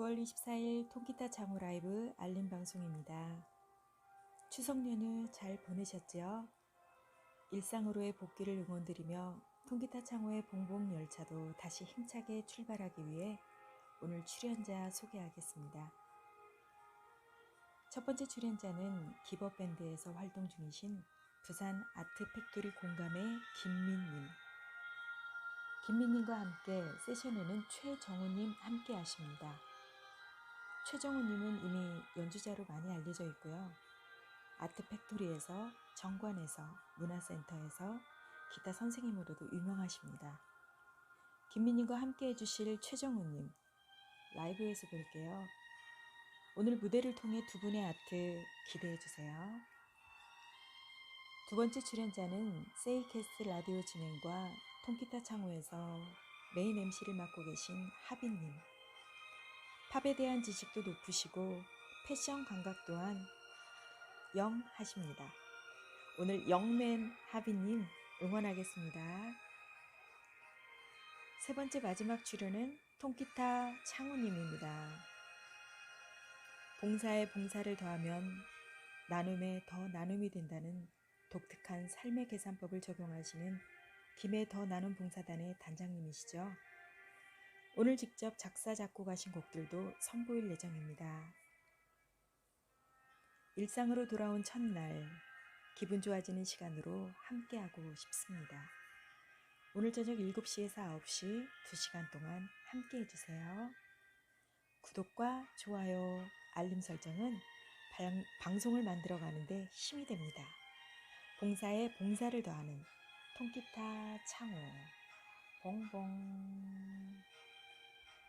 9월 24일 통기타 창호 라이브 알림 방송입니다. 추석 연휴 잘 보내셨지요? 일상으로의 복귀를 응원드리며 통기타 창호의 봉봉 열차도 다시 힘차게 출발하기 위해 오늘 출연자 소개하겠습니다. 첫 번째 출연자는 기버 밴드에서 활동 중이신 부산 아트 팩토리 공감의 김민님. 김민님과 함께 세션에는 최정우님 함께 하십니다. 최정우님은 이미 연주자로 많이 알려져 있고요. 아트 팩토리에서 정관에서 문화센터에서 기타 선생님으로도 유명하십니다. 김민님과 함께 해주실 최정우님 라이브에서 뵐게요. 오늘 무대를 통해 두 분의 아트 기대해 주세요. 두 번째 출연자는 세이캐스트 라디오 진행과 통기타 창호에서 메인 MC를 맡고 계신 하빈님. 팝에 대한 지식도 높으시고 패션 감각 또한 영하십니다. 오늘 영맨 하빈님 응원하겠습니다. 세 번째 마지막 출연은 통기타 창호님입니다. 봉사에 봉사를 더하면 나눔에 더 나눔이 된다는 독특한 삶의 계산법을 적용하시는 김해 더 나눔 봉사단의 단장님이시죠. 오늘 직접 작사 작곡하신 곡들도 선보일 예정입니다. 일상으로 돌아온 첫날 기분 좋아지는 시간으로 함께하고 싶습니다. 오늘 저녁 7시에서 9시 2시간 동안 함께 해주세요. 구독과 좋아요, 알림 설정은 방, 방송을 만들어 가는데 힘이 됩니다. 봉사에 봉사를 더하는 통기타 창호 봉봉